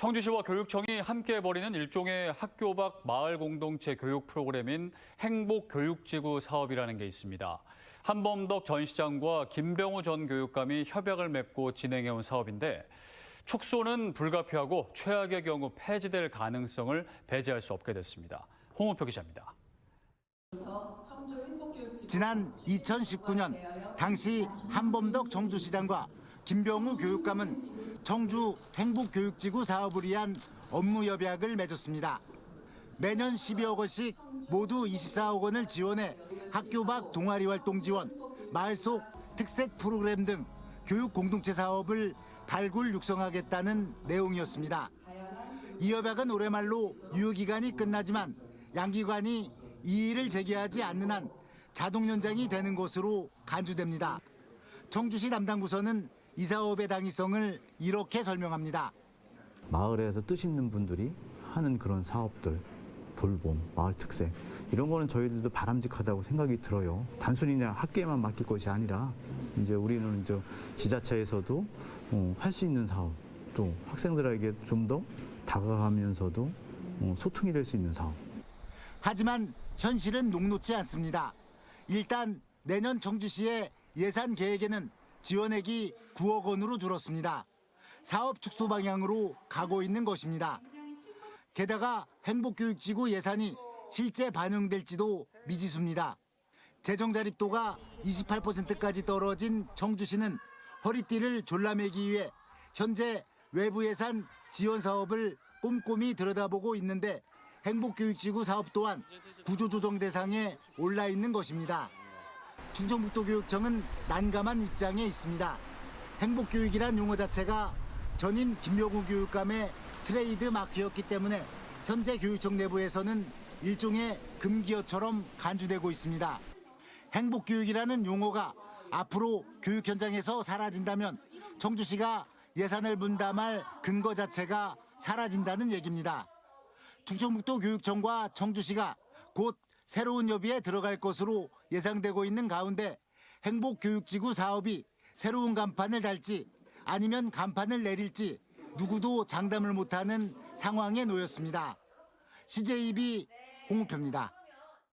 청주시와 교육청이 함께 벌이는 일종의 학교 밖 마을 공동체 교육 프로그램인 행복교육지구 사업이라는 게 있습니다. 한범덕 전 시장과 김병호 전 교육감이 협약을 맺고 진행해온 사업인데 축소는 불가피하고 최악의 경우 폐지될 가능성을 배제할 수 없게 됐습니다. 홍우표 기자입니다. 지난 2019년 당시 한범덕 정주시장과 김병우 교육감은 청주 행복교육지구 사업을 위한 업무 협약을 맺었습니다. 매년 12억 원씩 모두 24억 원을 지원해 학교 밖 동아리 활동 지원, 마을 속 특색 프로그램 등 교육 공동체 사업을 발굴 육성하겠다는 내용이었습니다. 이 협약은 올해 말로 유효기간이 끝나지만 양기관이 이의를 제기하지 않는 한 자동 연장이 되는 것으로 간주됩니다. 청주시 담당 부서는 이 사업의 당위성을 이렇게 설명합니다. 마을에서 뜻 있는 분들이 하는 그런 사업들, 돌봄, 마을 특색 이런 거는 저희들도 바람직하다고 생각이 들어요. 단순히 그냥 학교에만 맡길 것이 아니라 이제 우리는 이제 지자체에서도 어, 할수 있는 사업, 또 학생들에게 좀 더 다가가면서도 어, 소통이 될 수 있는 사업. 하지만 현실은 녹록지 않습니다. 일단 내년 청주시의 예산 계획에는 지원액이 9억 원으로 줄었습니다. 사업 축소 방향으로 가고 있는 것입니다. 게다가 행복교육지구 예산이 실제 반영될지도 미지수입니다. 재정 자립도가 28%까지 떨어진 청주시는 허리띠를 졸라매기 위해 현재 외부 예산 지원 사업을 꼼꼼히 들여다보고 있는데 행복교육지구 사업 또한 구조조정 대상에 올라 있는 것입니다. 충청북도교육청은 난감한 입장에 있습니다. 행복교육이란 용어 자체가 전임 김명우 교육감의 트레이드 마크였기 때문에 현재 교육청 내부에서는 일종의 금기어처럼 간주되고 있습니다. 행복교육이라는 용어가 앞으로 교육 현장에서 사라진다면 청주시가 예산을 분담할 근거 자체가 사라진다는 얘기입니다. 충청북도 교육청과 청주시가 곧 새로운 협의에 들어갈 것으로 예상되고 있는 가운데 행복교육지구 사업이 새로운 간판을 달지 아니면 간판을 내릴지 누구도 장담을 못하는 상황에 놓였습니다. CJB 홍우표입니다.